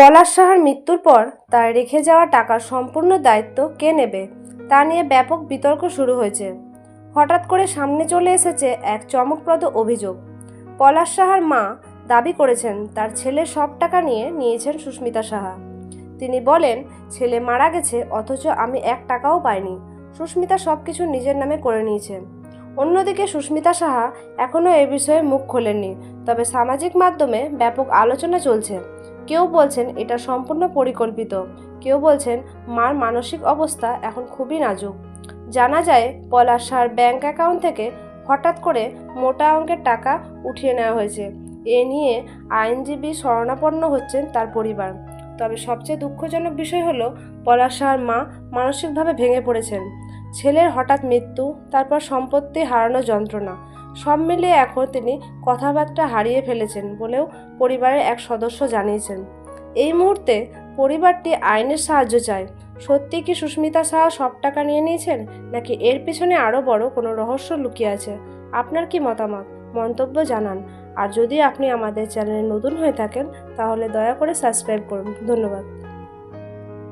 পলাশ সাহার মৃত্যুর পর তার রেখে যাওয়া টাকার সম্পূর্ণ দায়িত্ব কে নেবে, তা নিয়ে ব্যাপক বিতর্ক শুরু হয়েছে। হঠাৎ করে সামনে চলে এসেছে এক চমকপ্রদ অভিযোগ। পলাশ সাহার মা দাবি করেছেন তার ছেলে সব টাকা নিয়ে নিয়েছেন সুস্মিতা সাহা। তিনি বলেন, ছেলে মারা গেছে, অথচ আমি এক টাকাও পাইনি। সুস্মিতা সব কিছু নিজের নামে করে নিয়েছে। অন্যদিকে সুস্মিতা সাহা এখনও এ বিষয়ে মুখ খোলেননি, তবে সামাজিক মাধ্যমে ব্যাপক আলোচনা চলছে। কেউ বলছেন এটা সম্পূর্ণ পরিকল্পিত। কেউ বলছেন মার মানসিক অবস্থা এখন খুবই নাজুক। জানা যায় পলাশার ব্যাংক অ্যাকাউন্ট থেকে হঠাৎ করে মোটা অঙ্কের টাকা উঠিয়ে নেওয়া হয়েছে। এ নিয়ে আইনজীবী শরণাপন্ন হচ্ছেন তার পরিবার। তবে সবচেয়ে দুঃখজনক বিষয় হলো পলাশার মা মানসিকভাবে ভেঙে পড়েছেন। ছেলের হঠাৎ মৃত্যু, তারপর সম্পত্তি হারানো যন্ত্রণা। সব মিলিয়ে এখন তিনি কথাবার্তা হারিয়ে ফেলেছেন বলেও পরিবারের এক সদস্য জানিয়েছেন। এই মুহূর্তে পরিবারটি আইনের সাহায্য চায়। সত্যি কি সুস্মিতা সাহা সব টাকা নিয়ে নিয়েছেন? নাকি এর পিছনে আরও বড় কোনো রহস্য লুকিয়ে আছে? আপনার কি মতামত? মন্তব্য জানান। আর যদি আপনি আমাদের চ্যানেলে নতুন হয়ে থাকেন, তাহলে দয়া করে সাবস্ক্রাইব করুন। ধন্যবাদ।